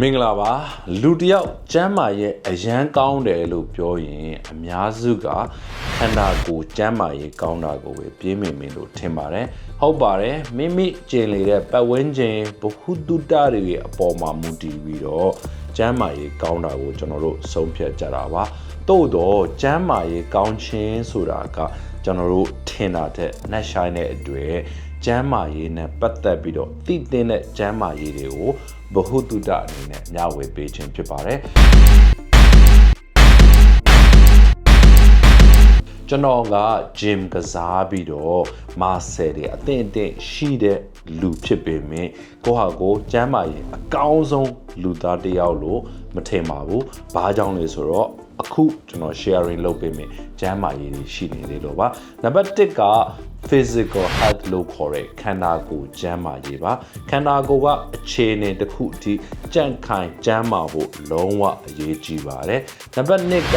မင်္ဂလာပါလူတစ်ယောက်ကျမ်းမာရဲ့အရန်ကောင်းတယ်လို့ပြောရင်အများစုကခန္ဓာကိုယ်ကျမ်းမာရေးကောင်းတာကိုပဲပြေးမိမိလို့ထင်ပါတယ်ဟုတ်ပါတယ်မိမိကျင်လေတဲ့ပတ်ဝန်းကျင်ဘ ഹു တုတ္တတွေရဲ့အပေါ်မှာမူတည်ပြီးတော့ကျမ်းမာရေးကောင်းတာကိုကျွန်တော်တို့ဆုံးဖြတ်ကြတာပါတို့တော့ကျမ်းမာရေးကောင်းခြင်းဆိုတာကကျွန်တော်တို့ထင်တာတဲ့နှက်ဆိုင်တဲ့အတွေ့ ကျမ်းမာရေးနဲ့ပတ်သက်ပြီးတော့သိသင့်တဲ့ကျမ်းမာရေးတွေကိုဘ ഹു တုတ္တအနေနဲ့မျှဝေပေးခြင်းဖြစ်ပါတယ် ကျွန်တော်က gym ကစားပြီးတော့မာဆယ်တွေအသင့်အတင့်ရှိတဲ့လူဖြစ်ပေမယ့်ကိုဟာကိုကျမ်းမာရေးအကောင်းဆုံးလူသားတစ်ယောက်လို့မထင်ပါဘူး။ဘာကြောင့်လဲဆိုတော့အခုကျွန်တော် sharing လုပ်ပေးမယ်ကျမ်းမာရေးတွေရှိနေသေးလို့ပါနံပါတ်1က physical health လို့ခေါ်တဲ့ခန္ဓာကိုယ်ကျန်းမာရေးပါခန္ဓာကိုယ်ကအခြေအနေတစ်ခုအထိကြန့်ခိုင်ကျန်းမာဖို့လုံးဝအရေးကြီးပါတယ်နံပါတ်2က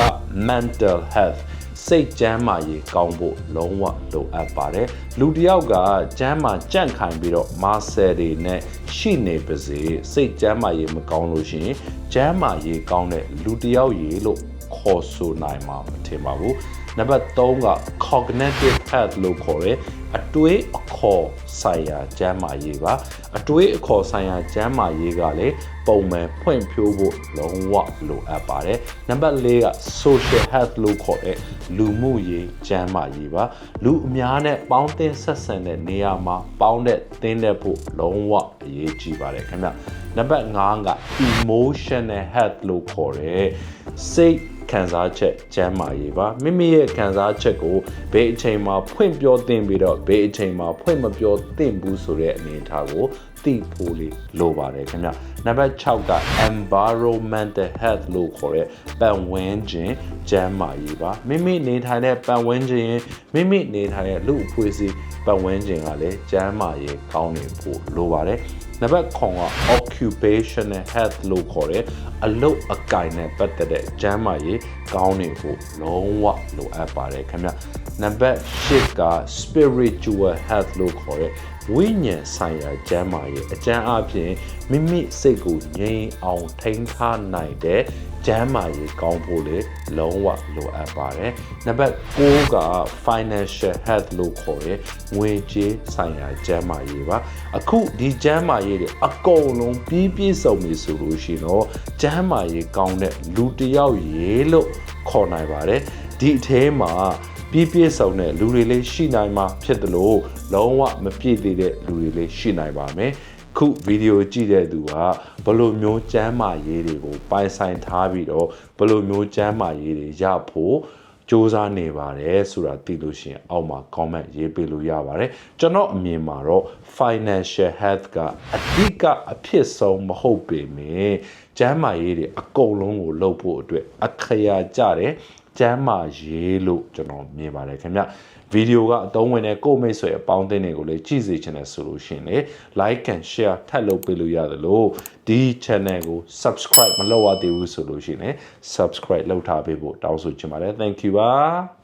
mental health စိတ်ကျမ်းမာရေးကောင်းဖို့လုံးဝလိုအပ်ပါတယ်လူတစ်ယောက်ကကျမ်းမာကြန့်ခိုင်ပြီးတော့မာဆယ်တွေနဲ့ရှိနေပါစေစိတ်ကျမ်းမာရေးမကောင်းလို့ရှိရင်ကျမ်းမာရေးကောင်းတဲ့လူတစ်ယောက်ရေလို့ခေါ်ဆိုနိုင်မှာမထင်ပါဘူး နံပါတ်3က cognitive health လို့ခေါ်ရဲအတွေးအခေါ်ဆိုင်ရာကျန်းမာရေးပါအတွေးအခေါ်ဆိုင်ရာကျန်းမာရေးကလည်းပုံမှန်ဖွင့်ဖြိုးဖို့လုံးဝလိုအပ်ပါတယ်နံပါတ်4က social health လို့ခေါ်တဲ့လူမှုရေးကျန်းမာရေးပါလူအများနဲ့ပေါင်းသင်းဆက်ဆံတဲ့နေရာမှာပေါင်းတဲ့သင်းတဲ့ဖို့လုံးဝအရေးကြီးပါတယ်ခင်ဗျနံပါတ်5က emotional health လို့ခေါ်တဲ့စိတ် ခံစားချက်ကျမ်းမာရေးပါမိမိရဲ့ခံစားချက်ကိုဘယ်အချိန်မှာဖွင့်ပြောသင့်ပြီးတော့ဘယ်အချိန်မှာဖွင့်မပြောသင့်ဘူးဆိုတဲ့အနေအထားကိုသိဖို့လေးလိုပါတယ်ခင်ဗျနံပါတ်6က environmental health လို့ခေါ်တဲ့ပတ်ဝန်းကျင်ကျန်းမာရေးပါမိမိနေထိုင်တဲ့ပတ်ဝန်းကျင်မိမိနေထိုင်တဲ့လူအဖွဲ့အစည်းပတ်ဝန်းကျင်ကလည်းကျန်းမာရေးကောင်းနေဖို့လိုပါတယ်နံပါတ်9က occupational health လို့ခေါ်တဲ့အလုပ်အကင်နဲ့ပတ်သက်တဲ့ကျန်းမာရေးကောင်းနေဖို့လုံးဝလိုအပ်ပါတယ်ခင်ဗျနံပါတ်10က spiritual health လို့ခေါ်တဲ့ ဝိညာဉ်ဆိုင်ရာကျန်းမာရေးအကျဉ်းအပြင်မိမိစိတ်ကိုငြိမ်အောင်ထိန်းထားနိုင်တဲ့ကျန်းမာရေးကောင်းဖို့လေလုံးဝလိုအပ်ပါတယ်နံပါတ်6က financial health လို့ခေါ်တဲ့ငွေကြေးဆိုင်ရာကျန်းမာရေးပါအခုဒီကျန်းမာရေးတွေအကုန်လုံးပြီးပြည့်စုံပြီဆိုလို့ရှိရင်တော့ကျန်းမာရေးကောင်းတဲ့လူတစ်ယောက်ရေလို့ခေါ်နိုင်ပါတယ် ဒီအထဲမှာပြည့်ပြည့်စုံတဲ့လူတွေလေးရှိနိုင်မှာဖြစ်တယ်လို့လုံးဝမပြည့်သေးတဲ့လူတွေလေးရှိနိုင်ပါမယ်ခုဗီဒီယိုကြည့်တဲ့သူကဘယ်လိုမျိုးကျမ်းမာရေးတွေကိုပိုင်ဆိုင်ထားပြီးတော့ဘယ်လိုမျိုးကျမ်းမာရေးတွေရဖို့စူးစမ်းနေပါတယ်ဆိုတာသိလို့ရှိရင်အောက်မှာ comment ရေးပေးလို့ရပါတယ်ကျွန်တော်အမြင်မှာတော့ financial health ကအဓိကအဖြစ်ဆုံးမဟုတ်ပေမယ့်ကျန်းမာရေးတွေအကုန်လုံးကိုလုပ်ဖို့အတွက်အခရာကြတယ် ကျမ်းမာရေးလို့ကျွန်တော်မြင်ပါတယ်ခင်ဗျဗီဒီယိုကအသုံးဝင်တဲ့ကိုမိတ်ဆွေအပေါင်းအသင်းတွေကိုလည်းကြည့်စေချင်တယ်ဆိုလို့ရှိရင်လေ like and share ထပ်လုပ်ပေးလို့ရတယ်လို့ဒီ channel ကို subscribe မလုပ်ရသေးဘူးဆိုလို့ရှိရင် subscribe လုပ်ထားပေးဖို့တောင်းဆိုချင်ပါတယ် thank you ပါ